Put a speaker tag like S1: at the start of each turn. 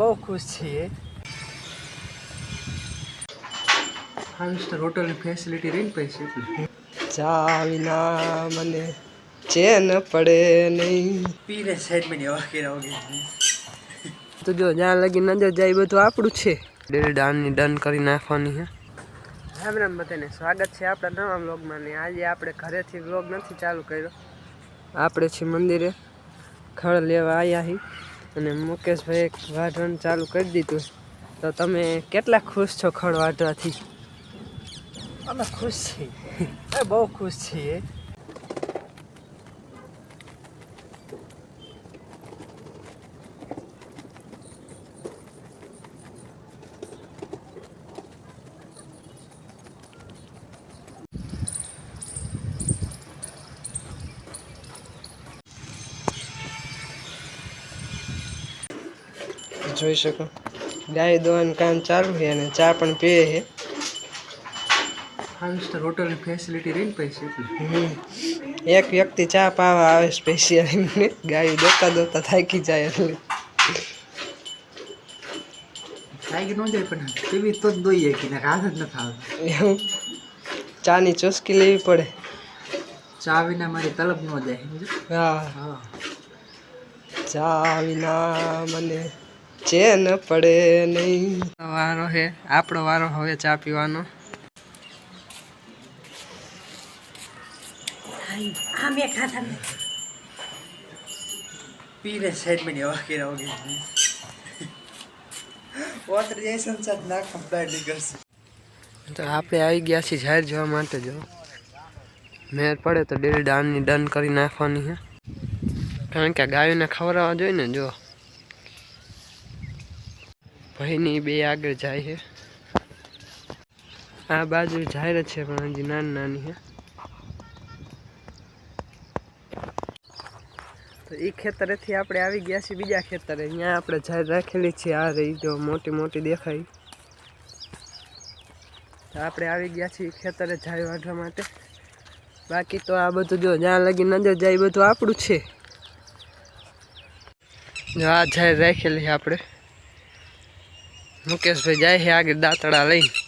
S1: બહુ ખુશ છીએ. ફાઇવ સ્ટાર હોટલની ફેસિલિટી રહીને પૈસા
S2: ચા વિના મને ચેન પડે નહીં.
S1: પીને સાઈડમાં એવા કર્યા વગર.
S2: તો જો જ્યાં લગી નજર જાય બધું આપણું છે. ડેલી ડાનની ડન કરી નાખવાની છે રામ રામ બધાને સ્વાગત છે આપણા નવા વ્લોગમાં ને. આજે આપણે ઘરેથી વ્લોગ નથી ચાલુ કર્યો. આપણે છીએ મંદિરે ખડ લેવા આવ્યા હી. અને મુકેશભાઈ વાઢવાનું ચાલુ કરી દીધું. તો તમે કેટલા ખુશ છો ખડ વાઢવાથી?
S1: અમે ખુશ છીએ. બહુ ખુશ છીએ.
S2: જોઈ શકો. ગાય દોવાનું કામ ચાલુ છે અને ચા પણ પીએ છે.
S1: ફાઇવ સ્ટાર હોટલની ફેસિલિટી રહી પૈસા એટલે.
S2: એક વ્યક્તિ ચા પાવા આવે સ્પેશિયલ એમને. ગાયું દોતા દોતા થાકી જાય એટલે.
S1: થાકી ન જાય પણ પીવી તો જ દોઈએ કે હાથ જ ન થાય
S2: એવું. ચાની ચુસ્કી લેવી પડે.
S1: ચા વિના મારી તલબ ન જાય
S2: હા.
S1: હા.
S2: ચા વિના મને ચેન પડે નહીં. વારો હે આપણો વારો હવે ચા પીવાનો.
S1: પીને જાય નીકળશે.
S2: તો આપણે આવી ગયા છીએ જાહેર જવા માટે જો. મેર પડે તો ડેલી ડાળની ડન કરી નાખવાની છે. કારણ કે ગાયોને ખવડાવવા જોઈએ ને જો. ભાઈની બે આગળ જાય છે. આ બાજુ જાહેર જ છે પણ હજી નાની નાની છે. તો એ ખેતરેથી આપણે આવી ગયા છીએ બીજા ખેતરે. અહીંયા આપણે જાહેર રાખેલી છે. આ રહી જો મોટી મોટી દેખાય. તો આપણે આવી ગયા છીએ ખેતરે જાય વાઢવા માટે. બાકી તો આ બધું જો જ્યાં લગી નજર જાય એ બધું આપણું છે. જો આ જાય રાખેલી છે આપણે. મુકેશભાઈ જાય છે આગળ દાંતડા લઈને